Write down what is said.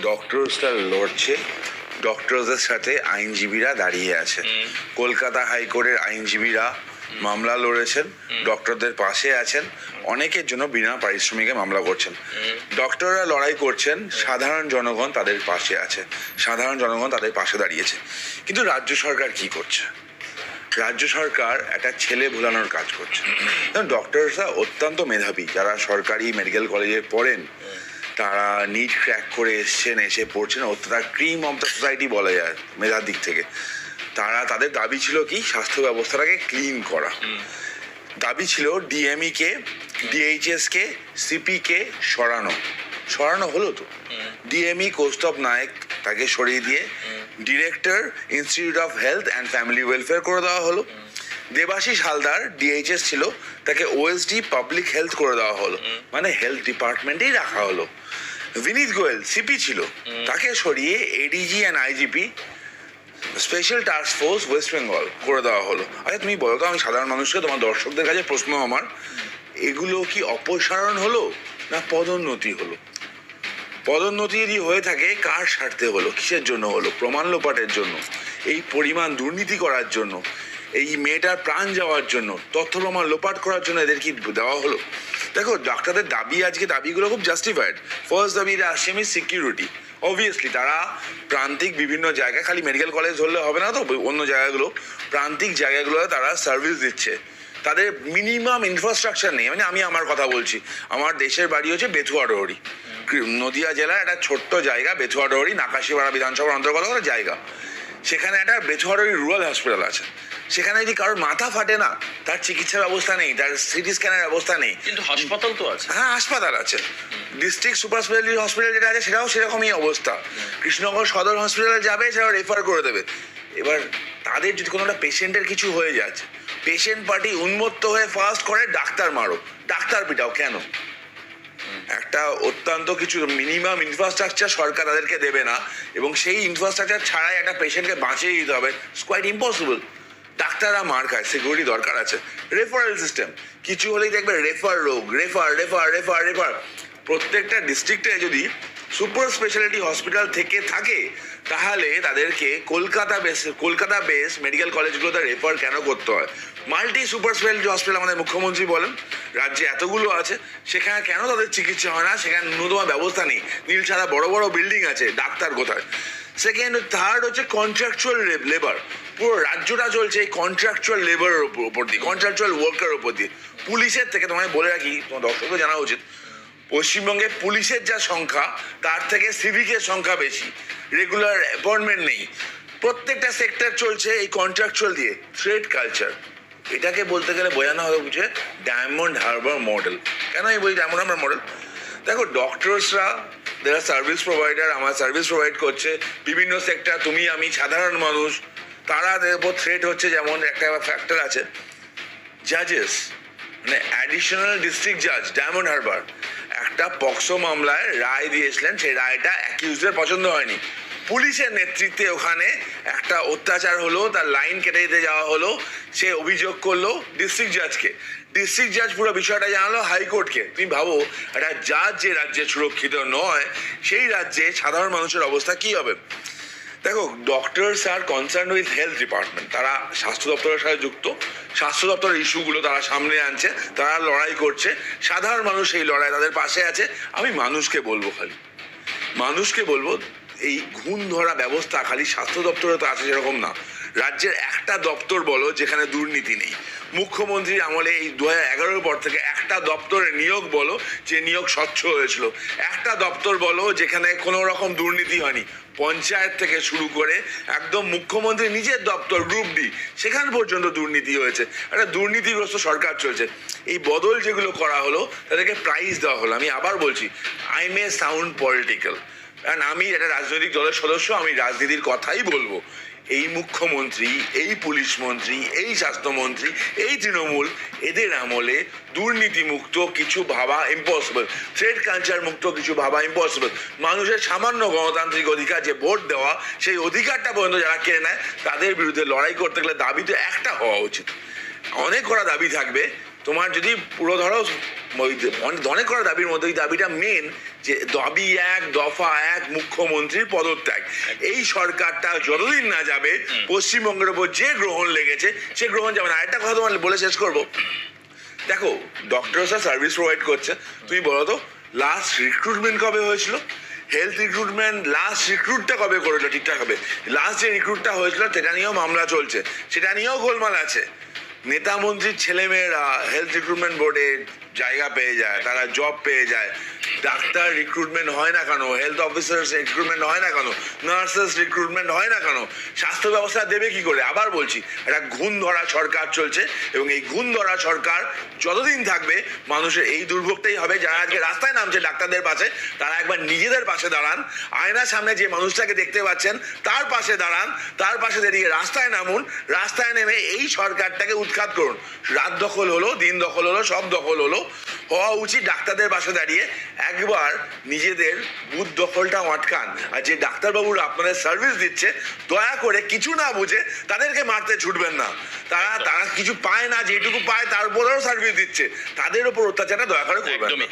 ডক্টরসরা লড়ছে ডক্টরসদের সাথে আইনজীবীরা দাঁড়িয়ে আছে কলকাতা হাইকোর্টের আইনজীবীরা মামলা লড়েছেন ডক্টরদের পাশে আছেন অনেকের জন্য বিনা পারিশ্রমিকে মামলা করছেন। ডক্টররা লড়াই করছেন সাধারণ জনগণ তাদের পাশে আছে সাধারণ জনগণ তাদের পাশে দাঁড়িয়েছে। কিন্তু রাজ্য সরকার কি করছে? রাজ্য সরকার একটা ছেলে ভুলানোর কাজ করছে। ডক্টরসরা অত্যন্ত মেধাবী যারা সরকারি মেডিকেল কলেজে পড়েন তারা নিট ক্র্যাক করে এসছেন এসে পড়ছেন। অত্যন্ত ক্রিম অফ দ্য সোসাইটি বলা যায় মেধার দিক থেকে। তারা তাদের দাবি ছিল কি? স্বাস্থ্য ব্যবস্থাটাকে ক্লিন করা। দাবি ছিল ডিএমই কে ডিএইচএস কে সিপি কে সরানো। সরানো হলো তো। ডিএমই কৌস্তব নায়ক তাকে সরিয়ে দিয়ে director institute of health and family welfare করে দেওয়া হলো। দেবাশিস হালদার ডিএইচএস ছিল তাকে ওএসডি পাবলিক হেলথ করে দেওয়া হলো। মানে হেলথ ডিপার্টমেন্টেই রাখা হলো। বিনীত গোয়েল সিপি ছিল। তাকে সরিয়ে ADG and IGP special task force West Bengal করে দেওয়া হলো। আচ্ছা তুমি বলো তো আমি সাধারণ মানুষকে তোমার দর্শকদের কাছে প্রশ্ন আমার এগুলো কি অপসারণ হলো না পদোন্নতি হলো? পদোন্নতি যদি হয়ে থাকে কার স্বার্থে হলো? কিসের জন্য হলো? প্রমাণ লোপাটের জন্য? এই পরিমাণ দুর্নীতি করার জন্য? এই মেয়েটার প্রাণ যাওয়ার জন্য, তথ্য প্রমাণ লোপাট করার জন্য এদের কি দেওয়া হলো। দেখো, ডাক্তারদের দাবি, আজকে দাবিগুলো খুব জাস্টিফাইড ফার্স্ট দাবি আসছে আমি সিকিউরিটি অবভিয়াসলি তারা প্রান্তিক বিভিন্ন জায়গায়, খালি মেডিকেল কলেজ হলে হবে না তো, অন্য জায়গাগুলো, প্রান্তিক জায়গাগুলোতে তারা সার্ভিস দিচ্ছে। তাদের মিনিমাম ইনফ্রাস্ট্রাকচার নেই। মানে আমি আমার কথা বলছি, আমার দেশের বাড়ি হচ্ছে বেথুয়া ডহরি। নদিয়া জেলার একটা ছোট্ট জায়গা, বেথুয়া ডহরি, নাকাশিপাড়া বিধানসভার অন্তর্গত জায়গা। সেখানে একটা বেথুয়া রুরাল হসপিটাল আছে। সেখানে যদি কারোর মাথা ফাটে না তার চিকিৎসা ব্যবস্থা নেই তার সিটি স্ক্যানের ব্যবস্থা নেই। কিন্তু হাসপাতাল তো আছে। হ্যাঁ হাসপাতাল আছে। ডিস্ট্রিক্ট সুপার স্পেশালিটি হসপিটাল যেটা আছে সেটাও সেরকমই অবস্থা। কৃষ্ণনগর সদর হসপিটালে যাবে সেটা রেফার করে দেবে। এবার তাদের যদি কোনো একটা পেশেন্টের কিছু হয়ে যাচ্ছে পেশেন্ট পার্টি উন্মত্ত হয়ে ফার্স্ট করে ডাক্তার মারো। ডাক্তার পিটাও কেন? একটা অত্যন্ত কিছু মিনিমাম ইনফ্রাস্ট্রাকচার সরকার তাদেরকে দেবে না, এবং সেই ইনফ্রাস্ট্রাকচার ছাড়াই একটা পেশেন্টকে বাঁচিয়ে দিতে হবে। কোয়াইট ইম্পসিবল ডাক্তাররা মার খায় সিকিউরিটি দরকার আছে। রেফারেল সিস্টেম কিছু হলেই দেখবে রেফার রোগ রেফার রেফার রেফার রেফার প্রত্যেকটা ডিস্ট্রিক্টে যদি সুপার স্পেশালিটি হসপিটাল থেকে থাকে, তাহলে তাদেরকে Kolkata base Kolkata base medical কলেজগুলোতে refer কেন করতে হয়? মাল্টি সুপার স্পেশালিটি হসপিটাল আমাদের মুখ্যমন্ত্রী বলেন, রাজ্যে এতগুলো আছে, সেখানে কেন তাদের চিকিৎসা হয় না? সেখানে ন্যূনতম ব্যবস্থা নেই। নীল ছাড়া বড় বড় বিল্ডিং আছে, ডাক্তার কোথায়? সেকেন্ড থার্ড হচ্ছে কন্ট্রাকচুয়াল লেবার পুরো রাজ্যটা চলছে এই কন্ট্রাকচুয়াল লেবারের উপর দিয়ে কন্ট্রাকচুয়াল ওয়ার্কারের উপর দিয়ে। পুলিশের থেকে তোমায় বলে রাখি, তোমার দর্শকদের জানা উচিত। পশ্চিমবঙ্গে পুলিশের যা সংখ্যা, তার থেকে সিভিকের সংখ্যা বেশি। রেগুলার অ্যাপয়েন্টমেন্ট নেই। প্রত্যেকটা সেক্টর চলছে এই কন্ট্রাকচুয়াল দিয়ে থ্রেড কালচার এটাকে বলতে গেলে বোঝানো হবে বুঝে ডায়মন্ড হারবার মডেল কেন আমি বলি ডায়মন্ড হারবার মডেল দেখো ডক্টরসরা যারা সার্ভিস প্রোভাইডার আমার সার্ভিস প্রোভাইড করছে, বিভিন্ন সেক্টর তুমি, আমি, সাধারণ মানুষ, তারা উপর থ্রেট হচ্ছে যেমন একটা ফ্যাক্টর আছে। জাজেস মানে অ্যাডিশনাল ডিস্ট্রিক্ট জাজ ডায়মন্ড হারবার একটা পক্সো মামলায় রায় দিয়েছিলেন, সেই রায়টা অ্যাকিউজদের পছন্দ হয়নি। পুলিশের নেতৃত্বে ওখানে একটা অত্যাচার হলো, তার লাইন কেটে দিতে যাওয়া হলো, সে অভিযোগ করল ডিস্ট্রিক্ট জাজকে ডিস্ট্রিক্ট জাজ পুরো বিষয়টা জানালো হাইকোর্টকে। তুমি ভাবো, একটা জাজ যে রাজ্যে সুরক্ষিত নয়, সেই রাজ্যে সাধারণ মানুষের অবস্থা কি হবে? দেখো doctors are concern with health department তারা স্বাস্থ্য দপ্তরের সাথে যুক্ত। স্বাস্থ্য দপ্তরের ইস্যুগুলো তারা সামনে আনছে, তারা লড়াই করছে। সাধারণ মানুষ এই লড়াই তাদের পাশে আছে। আমি মানুষকে বলব খালি। মানুষকে বলব, এই ঘুণ ধরা ব্যবস্থা খালি স্বাস্থ্য দপ্তরে তো আছে সেরকম না। রাজ্যের একটা দপ্তর বলো, যেখানে দুর্নীতি নেই। মুখ্যমন্ত্রীর আমলে এই দু হাজার পর থেকে একটা দপ্তরে নিয়োগ বলো, যে নিয়োগ স্বচ্ছ হয়েছিল। একটা দপ্তর বলো, যেখানে কোনো রকম দুর্নীতি হয়নি। পঞ্চায়েত থেকে শুরু করে একদম মুখ্যমন্ত্রী নিজের দপ্তর, গ্রুপ ডি, সেখান পর্যন্ত দুর্নীতি হয়েছে। একটা দুর্নীতিগ্রস্ত সরকার চলছে। এই বদল যেগুলো করা হলো, তাদেরকে প্রাইজ দেওয়া হলো। আমি আবার বলছি আই মে সাউন্ড পলিটিক্যাল কারণ আমি একটা রাজনৈতিক দলের সদস্য, আমি রাজনীতির কথাই বলব। এই মুখ্যমন্ত্রী, এই পুলিশ মন্ত্রী, এই স্বাস্থ্যমন্ত্রী, এই তৃণমূল, এদের আমলে দুর্নীতি মুক্ত কিছু ভাবা ইম্পসিবল থ্রেড কালচার মুক্ত কিছু ভাবা ইম্পসিবল মানুষের সামান্য গণতান্ত্রিক অধিকার যে ভোট দেওয়া, সেই অধিকারটা পর্যন্ত যারা কেড়ে নেয়, তাদের বিরুদ্ধে লড়াই করতে গেলে দাবি তো একটা হওয়া উচিত। অনেক করা দাবি থাকবে। তোমার যদি পুরো ধরো অনেক করা দাবির মধ্যে ওই দাবিটা মেন যে দাবি এক দফা এক মুখ্যমন্ত্রীর পদত্যাগ। এই সরকারটা যতদিন না যাবে পশ্চিমবঙ্গের উপর যে গ্রহণ লেগেছে সে গ্রহণ যাবে না। আরেকটা কথা তোমার বলে শেষ করব। দেখো ডক্টরসরা সার্ভিস প্রোভাইড করছে। তুমি বলো তো লাস্ট রিক্রুটমেন্ট কবে হয়েছিল? হেলথ রিক্রুটমেন্ট লাস্ট রিক্রুটটা কবে করেছিল? ঠিকঠাক হবে। লাস্ট যে রিক্রুটটা হয়েছিল সেটা নিয়েও মামলা চলছে। সেটা নিয়েও গোলমাল আছে। নেতা মন্ত্রীর ছেলেমেয়েরা হেলথ রিক্রুটমেন্ট বোর্ডে জায়গা পেয়ে যায় তারা জব পেয়ে যায়। ডাক্তার রিক্রুটমেন্ট হয় না কেন? হেলথ অফিসার রিক্রুটমেন্ট হয় না কেন? নার্সেস রিক্রুটমেন্ট হয় না কেন? স্বাস্থ্য ব্যবস্থা দেবে কি করে? আবার বলছি, একটা ঘুণ ধরা সরকার চলছে এবং এই ঘুণ ধরা সরকার যতদিন থাকবে, মানুষের এই দুর্ভোগটাই হবে। যারা আজকে রাস্তায় নামছে ডাক্তারদের পাশে, তারা একবার নিজেদের পাশে দাঁড়ান। আয়নার সামনে যে মানুষটাকে দেখতে পাচ্ছেন, তার পাশে দাঁড়ান। তার পাশে দাঁড়িয়ে রাস্তায় নামুন। রাস্তায় নেমে এই সরকারটাকে উৎখাত করুন। রাত দখল হলো, দিন দখল হলো, সব দখল হলো। হওয়া উচিত ডাক্তারদের পাশে দাঁড়িয়ে একবার নিজেদের বুথ দখলটা আটকান। আর যে ডাক্তারবাবুরা আপনাদের সার্ভিস দিচ্ছে দয়া করে কিছু না বুঝে তাদেরকে মারতে ছুটবেন না। তারা তারা কিছু পায় না যেটুকু পায় তার উপরেও সার্ভিস দিচ্ছে। তাদের উপর অত্যাচারটা দয়া করে করবেন